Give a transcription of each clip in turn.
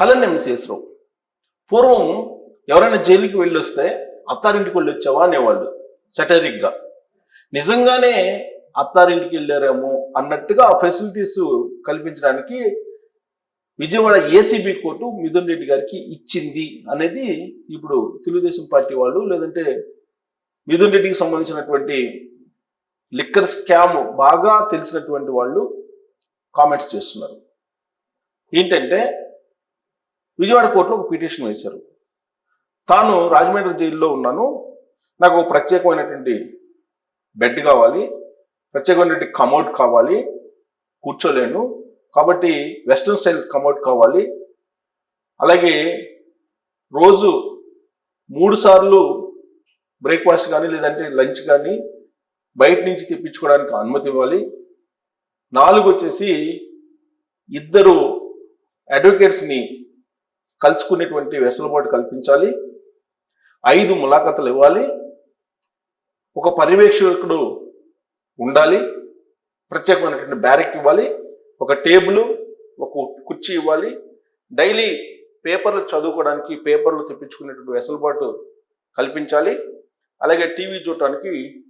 Hello ఎంసీఎస్రావు పూర్వం ఎవరైనా జైలుకి వెళ్ళి వస్తే అత్తారింటికి వెళ్ళి వచ్చావా అనేవాళ్ళు సెటరిక్గా. నిజంగానే అత్తారింటికి వెళ్ళారేమో అన్నట్టుగా ఆ ఫెసిలిటీస్ కల్పించడానికి విజయవాడ ఏసీబీ కోర్టు మిథున్ రెడ్డి గారికి ఇచ్చింది అనేది ఇప్పుడు తెలుగుదేశం పార్టీ వాళ్ళు లేదంటే మిథున్ రెడ్డికి సంబంధించినటువంటి లిక్కర్ స్కామ్ బాగా తెలిసినటువంటి వాళ్ళు కామెంట్స్ చేస్తున్నారు. ఏంటంటే విజయవాడ కోర్టులో ఒక పిటిషన్ వేశారు. తాను రాజమండ్రి జైల్లో ఉన్నాను. నాకు ప్రత్యేకమైనటువంటి బెడ్ కావాలి. ప్రత్యేకమైనటువంటి కమౌట్ కావాలి. కూర్చోలేను. కాబట్టి వెస్ట్రన్ స్టైల్ కమౌట్ కావాలి. అలాగే రోజు మూడు సార్లు బ్రేక్ఫాస్ట్ కానీ లేదంటే లంచ్ కానీ బయట నుంచి తెప్పించుకోవడానికి అనుమతి ఇవ్వాలి. నాలుగు వచ్చేసి ఇద్దరు అడ్వకేట్స్ని కలుసుకునేటువంటి వెసులుబాటు కల్పించాలి. ఐదు ములాఖతలు ఇవ్వాలి. ఒక పర్యవేక్షకుడు ఉండాలి. ప్రత్యేకమైనటువంటి బ్యారెక్ ఇవ్వాలి. ఒక టేబుల్ ఒక కుర్చీ ఇవ్వాలి. డైలీ పేపర్లు చదువుకోవడానికి పేపర్లు తెప్పించుకునేటువంటి వెసులుబాటు కల్పించాలి. అలాగే టీవీ చూడటానికి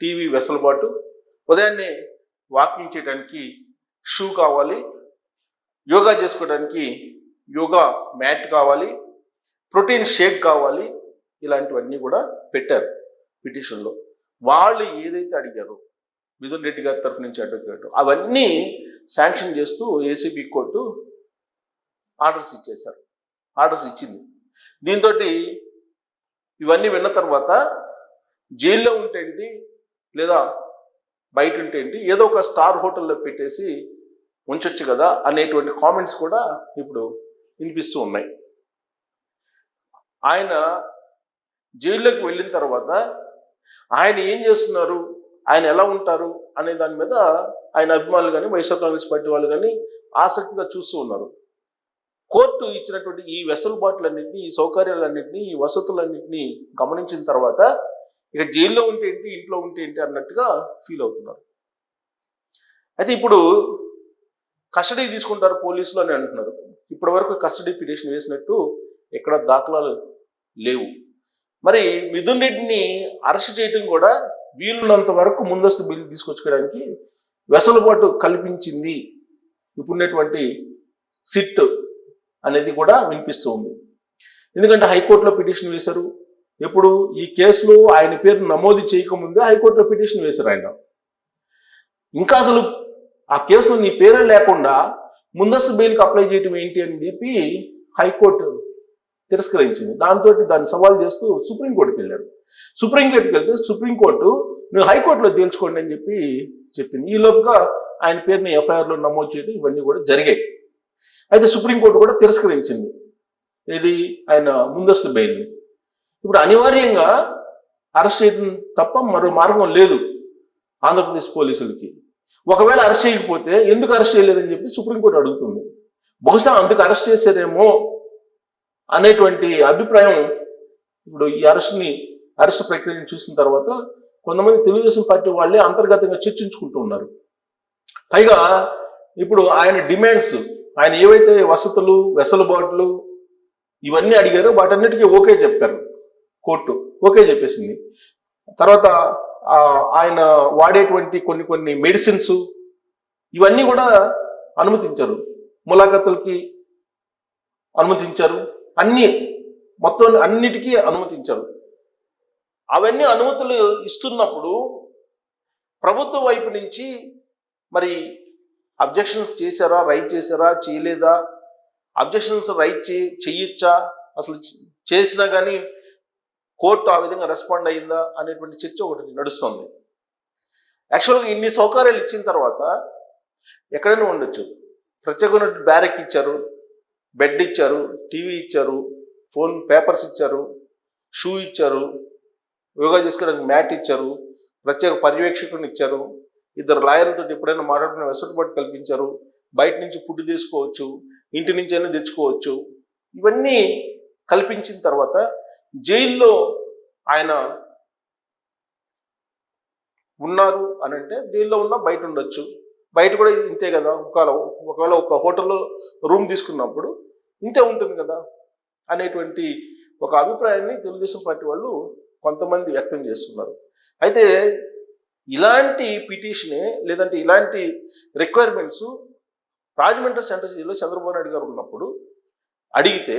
టీవీ వెసులుబాటు. ఉదయాన్నే వాకింగ్ చేయడానికి షూ కావాలి. యోగా చేసుకోవడానికి యోగా మ్యాట్ కావాలి ప్రోటీన్ షేక్ కావాలి ఇలాంటివన్నీ కూడా పెట్టారు పిటిషన్లో. వాళ్ళు ఏదైతే అడిగారో మిథున్ రెడ్డి గారి తరఫు నుంచి అడ్వకేట్ అవన్నీ శాంక్షన్ చేస్తూ ఏసీబీ కోర్టు ఆర్డర్స్ ఇచ్చేశారు. ఆర్డర్స్ ఇచ్చింది. దీంతో ఇవన్నీ విన్న తర్వాత జైల్లో ఉంటేంటి లేదా బయట ఉంటేంటి ఏదో ఒక స్టార్ హోటల్లో పెట్టేసి ఉంచొచ్చు కదా అనేటువంటి కామెంట్స్ కూడా ఇప్పుడు వినిపిస్తూ ఉన్నాయి. ఆయన జైల్లోకి వెళ్ళిన తర్వాత ఆయన ఏం చేస్తున్నారు? ఆయన ఎలా ఉంటారు? అనే దాని మీద ఆయన అభిమానులు కానీ వైఎస్ఆర్ కాంగ్రెస్ పార్టీ వాళ్ళు కానీ ఆసక్తిగా చూస్తూ ఉన్నారు. కోర్టు ఇచ్చినటువంటి ఈ వెసలుబాట్లన్నింటినీ ఈ సౌకర్యాలన్నింటినీ ఈ వసతులన్నింటినీ గమనించిన తర్వాత ఇక జైల్లో ఉంటే ఏంటి ఇంట్లో ఉంటే ఏంటి అన్నట్టుగా ఫీల్ అవుతున్నారు. అయితే ఇప్పుడు కస్టడీ తీసుకుంటారు పోలీసులు అని అంటున్నారు. ఇప్పటి వరకు కస్టడీ పిటిషన్ వేసినట్టు ఎక్కడ దాఖలాలు లేవు. మరి మిథున్ రెడ్డిని అరెస్ట్ చేయడం కూడా వీలున్నంత వరకు ముందస్తు బిల్లు తీసుకొచ్చుకోవడానికి వెసులుబాటు కల్పించింది ఇప్పుడున్నటువంటి సిట్ అనేది కూడా వినిపిస్తూ ఉంది. ఎందుకంటే హైకోర్టులో పిటిషన్ వేశారు. ఎప్పుడు ఈ కేసులో ఆయన పేరు నమోదు చేయకముందే హైకోర్టులో పిటిషన్ వేశారు ఆయన. ఇంకా అసలు ఆ కేసులో నీ పేరే లేకుండా ముందస్తు బెయిల్కి అప్లై చేయటం ఏంటి అని చెప్పి హైకోర్టు తిరస్కరించింది. దాంతో దాన్ని సవాల్ చేస్తూ సుప్రీంకోర్టుకి వెళ్ళారు. సుప్రీంకోర్టుకి వెళ్తే సుప్రీంకోర్టు నువ్వు హైకోర్టులో తేల్చుకోండి అని చెప్పి చెప్పింది. ఈ లోపుగా ఆయన పేరుని ఎఫ్ఐఆర్లో నమోదు చేయడం ఇవన్నీ కూడా జరిగాయి. అయితే సుప్రీంకోర్టు కూడా తిరస్కరించింది. ఇది ఆయన ముందస్తు బెయిల్ని. ఇప్పుడు అనివార్యంగా అరెస్ట్ చేయడం తప్ప మరో మార్గం లేదు ఆంధ్రప్రదేశ్ పోలీసులకి. ఒకవేళ అరెస్ట్ చేయకపోతే ఎందుకు అరెస్ట్ చేయలేదని చెప్పి సుప్రీంకోర్టు అడుగుతుంది. బహుశా అందుకు అరెస్ట్ చేశారేమో అనేటువంటి అభిప్రాయం ఇప్పుడు ఈ అరెస్ట్ని అరెస్ట్ ప్రక్రియను చూసిన తర్వాత కొంతమంది తెలుగుదేశం పార్టీ వాళ్ళే అంతర్గతంగా చర్చించుకుంటూ ఉన్నారు. పైగా ఇప్పుడు ఆయన డిమాండ్స్ ఆయన ఏవైతే వసతులు వెసలుబాట్లు ఇవన్నీ అడిగారో వాటన్నిటికీ ఓకే చెప్పారు. కోర్టు ఓకే చెప్పేసింది. తర్వాత ఆయన వాడేటువంటి కొన్ని కొన్ని మెడిసిన్స్ ఇవన్నీ కూడా అనుమతించారు. ములాఖతులకి అనుమతించారు. అన్నీ మొత్తం అన్నిటికీ అనుమతించారు. అవన్నీ అనుమతులు ఇస్తున్నప్పుడు ప్రభుత్వ వైపు నుంచి మరి అబ్జెక్షన్స్ చేశారా? రైట్ చేశారా? చేయలేదా? అబ్జెక్షన్స్ రైట్ చే చెయ్యొచ్చా? అసలు చేసినా కానీ కోర్టు ఆ విధంగా రెస్పాండ్ అయ్యిందా అనేటువంటి చర్చ ఒకటి నడుస్తుంది. యాక్చువల్గా ఇన్ని సౌకర్యాలు ఇచ్చిన తర్వాత ఎక్కడైనా ఉండొచ్చు. ప్రత్యేకమైన బ్యారెక్ ఇచ్చారు బెడ్ ఇచ్చారు టీవీ ఇచ్చారు ఫోన్ పేపర్స్ ఇచ్చారు షూ ఇచ్చారు యోగా చేసుకోవడానికి మ్యాట్ ఇచ్చారు ప్రత్యేక పర్యవేక్షకుని ఇచ్చారు ఇద్దరు లాయర్లతో ఎప్పుడైనా మాట్లాడుకునే వెసులుబాటు కల్పించారు బయట నుంచి ఫుడ్ తీసుకోవచ్చు ఇంటి నుంచి అయినా తెచ్చుకోవచ్చు ఇవన్నీ కల్పించిన తర్వాత జైల్లో ఆయన ఉన్నారు అని అంటే జైల్లో ఉన్న బయట ఉండొచ్చు. బయట కూడా ఇంతే కదా ఒకవేళ ఒకవేళ ఒక హోటల్లో రూమ్ తీసుకున్నప్పుడు ఇంతే ఉంటుంది కదా అనేటువంటి ఒక అభిప్రాయాన్ని తెలుగుదేశం పార్టీ వాళ్ళు కొంతమంది వ్యక్తం చేస్తున్నారు. అయితే ఇలాంటి పిటిషనే లేదంటే ఇలాంటి రిక్వైర్మెంట్స్ రాజమండ్రి సెంట్రల్ జైల్లో చంద్రబాబు నాయుడు గారు ఉన్నప్పుడు అడిగితే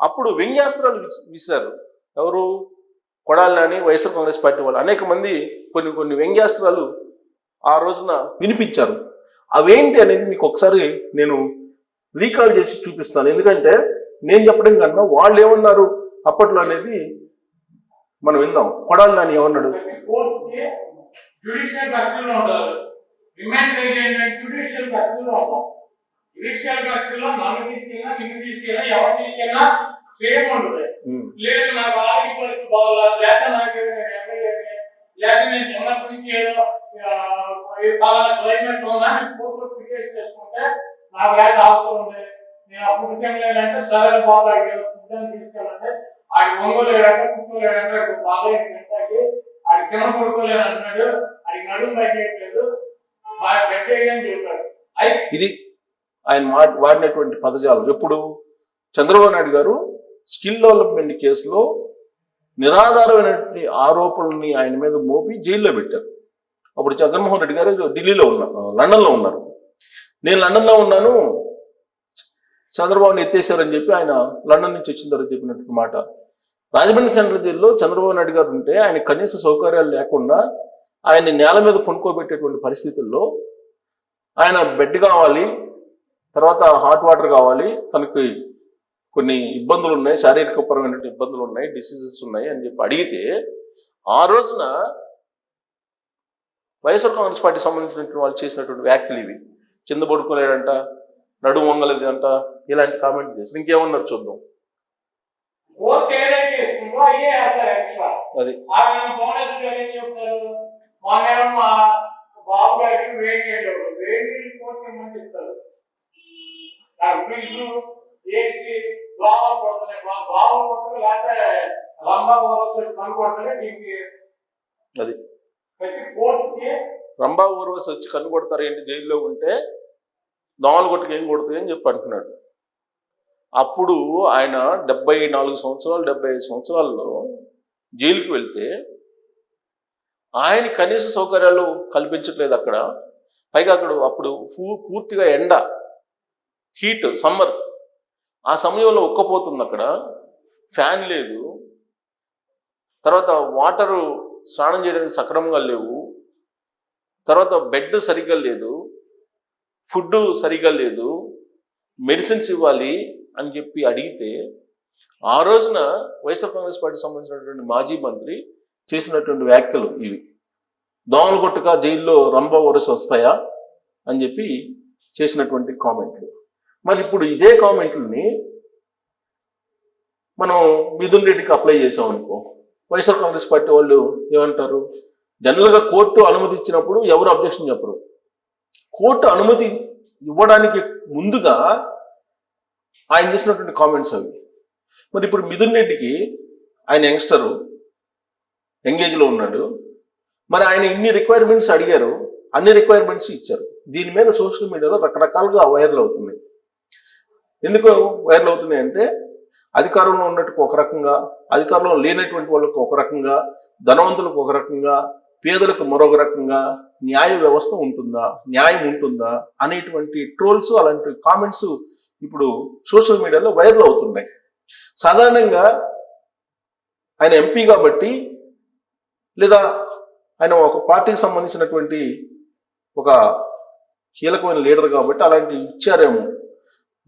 అప్పుడు వ్యంగ్యాస్త్రాలు విసిరారు. ఎవరు? కొడాలని వైఎస్ఆర్ కాంగ్రెస్ పార్టీ వాళ్ళు. అనేక మంది కొన్ని కొన్ని వ్యంగ్యాస్త్రాలు ఆ రోజున వినిపించారు. అవేంటి అనేది మీకు ఒకసారి నేను రీకాల్ చేసి చూపిస్తాను. ఎందుకంటే నేను చెప్పడం కన్నా వాళ్ళు ఏమన్నారు అప్పట్లో అనేది మనం విందాం. కొడాలి నాని ఏమన్నాడు? జ్యుడిషియల్ కస్టడీలో ఉండాలి. రిమాండ్ ఏంటంటే జ్యుడిషియల్ కస్టడీలో జ్యుడిషియల్ కస్టడీలో నన్ను తీసుకెళ్ళినా నిన్ను తీసుకెళ్ళినా ఎవరు తీసుకెళ్ళినా సేమ్ ఉండదు. ఉమ్, లేదు నాకు ఆరోగ్య పరిస్థితి బాగా లేక నాకు నేను ఎమ్మెల్యేని లేక నేను చిన్నప్పటి నుంచి ఏదో పలానా క్లైమేట్ ఉన్నా నేను కోర్టులో పిటిషన్ చేసుకుంటే నాకు లేక అవసరం ఉంది నేను అప్పుడు లేదంటే సరే బాగా ఫుడ్ తీసుకెళ్ళండి ఆడి ఒంగోలేడంటే కూర్చోలేడంటే బాగా తింటాకి ఆడి కింద పడుకోలేడు అన్నాడు ఆడి నడుము పైకెట్లేదు బాగా పెట్టేయని చెప్పాడు. ఇది ఆయన మా- వాడినటువంటి పదజాలం. ఎప్పుడు? చంద్రబాబు నాయుడు గారు స్కిల్ డెవలప్మెంట్ కేసులో నిరాధారమైనటువంటి ఆరోపణల్ని ఆయన మీద మోపి జైల్లో పెట్టారు. అప్పుడు జగన్మోహన్ రెడ్డి గారు ఢిల్లీలో ఉన్నారు లండన్లో ఉన్నారు. నేను లండన్లో ఉన్నాను చంద్రబాబుని ఎత్తేసారని చెప్పి ఆయన లండన్ నుంచి వచ్చిన తర్వాత చెప్పినట్టు మాట. రాజమండ్రి సెంట్రల్ జైల్లో చంద్రబాబు నాయుడు గారు ఉంటే ఆయన కనీస సౌకర్యాలు లేకుండా ఆయన్ని నేల మీద కొనుక్కోబెట్టేటువంటి పరిస్థితుల్లో ఆయన బెడ్ కావాలి తర్వాత హాట్ వాటర్ కావాలి. తనకి కొన్ని ఇబ్బందులు ఉన్నాయి శారీరకపరమైన ఇబ్బందులు ఉన్నాయి డిసీజెస్ ఉన్నాయి అని చెప్పి అడిగితే ఆ రోజున వైఎస్ఆర్ కాంగ్రెస్ పార్టీకి సంబంధించినటువంటి వాళ్ళు చేసినటువంటి వ్యాఖ్యలు ఇవి. కింద పడుకోలేడంట నడుము వంగలేదు అంట ఇలాంటి కామెంట్ చేసి ఇంకేమన్నారు చూద్దాం. అది. బాబు గారికి వేడి వేడి కోర్టు ఇస్తారు ఏసీ దోమలు కొడుతున్నాయి లేకపోతే కొడుతున్నాయి దీనికి అది. ప్రతి కోర్టుకి రంభా ఊర్వశి వచ్చి కన్ను కొడతారు ఏంటి? జైల్లో ఉంటే దోమలు కొట్టుకు ఏం కొడుతుంది అని చెప్పి అంటున్నాడు. అప్పుడు ఆయన డెబ్బై నాలుగు సంవత్సరాలు డెబ్బై ఐదు సంవత్సరాల్లో జైలుకి వెళ్తే ఆయన కనీస సౌకర్యాలు కల్పించట్లేదు అక్కడ. పైగా అక్కడ అప్పుడు పూ- పూర్తిగా ఎండ. Heat summer. ఆ సమయంలో ఉక్కపోతుంది అక్కడ. ఫ్యాన్ లేదు. తర్వాత వాటరు స్నానం చేయడానికి సక్రమంగా లేవు. తర్వాత బెడ్ సరిగ్గా లేదు. ఫుడ్ సరిగ్గా లేదు. మెడిసిన్స్ ఇవ్వాలి అని చెప్పి అడిగితే ఆ రోజున వైఎస్ఆర్ కాంగ్రెస్ పార్టీకి సంబంధించినటువంటి మాజీ మంత్రి చేసినటువంటి వ్యాఖ్యలు ఇవి. దోమలు కొట్టుక జైల్లో రంభ వరుస వస్తాయా అని చెప్పి చేసినటువంటి కామెంట్లు. మరి ఇప్పుడు ఇదే కామెంట్లని మనం మిథున్ రెడ్డికి అప్లై చేసాం అనుకో వైఎస్ఆర్ కాంగ్రెస్ పార్టీ వాళ్ళు ఏమంటారు? జనరల్గా కోర్టు అనుమతి ఇచ్చినప్పుడు ఎవరు అబ్జెక్షన్ చెప్పరు. కోర్టు అనుమతి ఇవ్వడానికి ముందుగా ఆయన చేసినటువంటి కామెంట్స్ అవి. మరి ఇప్పుడు మిథున్ రెడ్డికి ఆయన యంగ్స్టరు ఎంగేజ్లో ఉన్నాడు. మరి ఆయన ఇన్ని రిక్వైర్మెంట్స్ అడిగారు అన్ని రిక్వైర్మెంట్స్ ఇచ్చారు. దీని మీద సోషల్ మీడియాలో రకరకాలుగా వైరల్ అవుతున్నాయి. ఎందుకు వైరల్ అవుతున్నాయి అంటే అధికారంలో ఉన్నట్టుకు ఒక రకంగా అధికారంలో లేనటువంటి వాళ్ళకు ఒక రకంగా ధనవంతులకు ఒక రకంగా పేదలకు మరొక రకంగా న్యాయ వ్యవస్థ ఉంటుందా న్యాయం ఉంటుందా అనేటువంటి ట్రోల్స్ అలాంటి కామెంట్స్ ఇప్పుడు సోషల్ మీడియాలో వైరల్ అవుతున్నాయి. సాధారణంగా ఆయన ఎంపీ కాబట్టి లేదా ఆయన ఒక పార్టీకి సంబంధించినటువంటి ఒక కీలకమైన లీడర్ కాబట్టి అలాంటి ఇచ్చారేమో.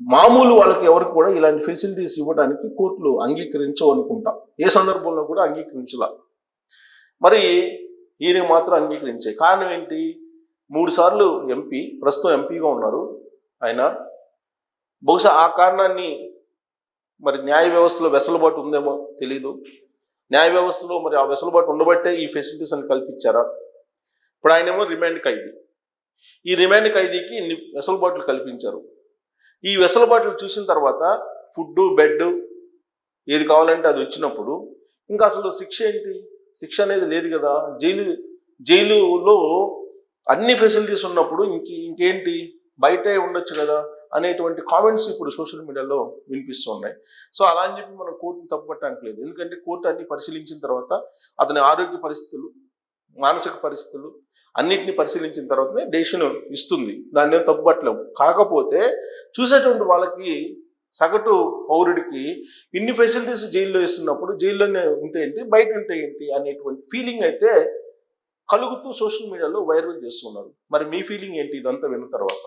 మామూలు వాళ్ళకి ఎవరికి కూడా ఇలాంటి ఫెసిలిటీస్ ఇవ్వడానికి కోర్టులు అంగీకరించవు అనుకుంటా ఏ సందర్భంలో కూడా అంగీకరించలా. మరి ఈయన మాత్రం అంగీకరించాయి కారణం ఏంటి? మూడు సార్లు ఎంపీ ప్రస్తుతం ఎంపీగా ఉన్నారు ఆయన. బహుశా ఆ కారణాన్ని మరి న్యాయ వ్యవస్థలో వెసులుబాటు ఉందేమో తెలీదు. న్యాయ వ్యవస్థలో మరి ఆ వెసులుబాటు ఉండబట్టే ఈ ఫెసిలిటీస్ అని కల్పించారా? ఇప్పుడు ఆయనేమో రిమాండ్ ఖైదీ. ఈ రిమాండ్ ఖైదీకి ఇన్ని వెసులుబాట్లు కల్పించారు. ఈ వెసులుబాట్లు చూసిన తర్వాత ఫుడ్ బెడ్ ఏది కావాలంటే అది వచ్చినప్పుడు ఇంకా అసలు శిక్ష ఏంటి? శిక్ష అనేది లేదు కదా. జైలు జైలులో అన్ని ఫెసిలిటీస్ ఉన్నప్పుడు ఇంక ఇంకేంటి? బయటే ఉండొచ్చు కదా అనేటువంటి కామెంట్స్ ఇప్పుడు సోషల్ మీడియాలో వినిపిస్తూ ఉన్నాయి. సో అలా అని చెప్పి మనం కోర్టును తప్పుపట్టడానికి లేదు. ఎందుకంటే కోర్టు అన్ని పరిశీలించిన తర్వాత అతని ఆరోగ్య పరిస్థితులు మానసిక పరిస్థితులు అన్నిటిని పరిశీలించిన తర్వాతనే డెసిషన్ ఇస్తుంది. దాన్ని ఏం తప్పుపట్టలేము కాకపోతే చూసేటువంటి వాళ్ళకి సగటు పౌరుడికి ఇన్ని ఫెసిలిటీస్ జైల్లో ఇస్తున్నప్పుడు జైల్లోనే ఉంటే ఏంటి బయట ఉంటే ఏంటి అనేటువంటి ఫీలింగ్ అయితే కలుగుతూ సోషల్ మీడియాలో వైరల్ చేస్తున్నారు. మరి మీ ఫీలింగ్ ఏంటి? ఇదంతా విన్న తర్వాత.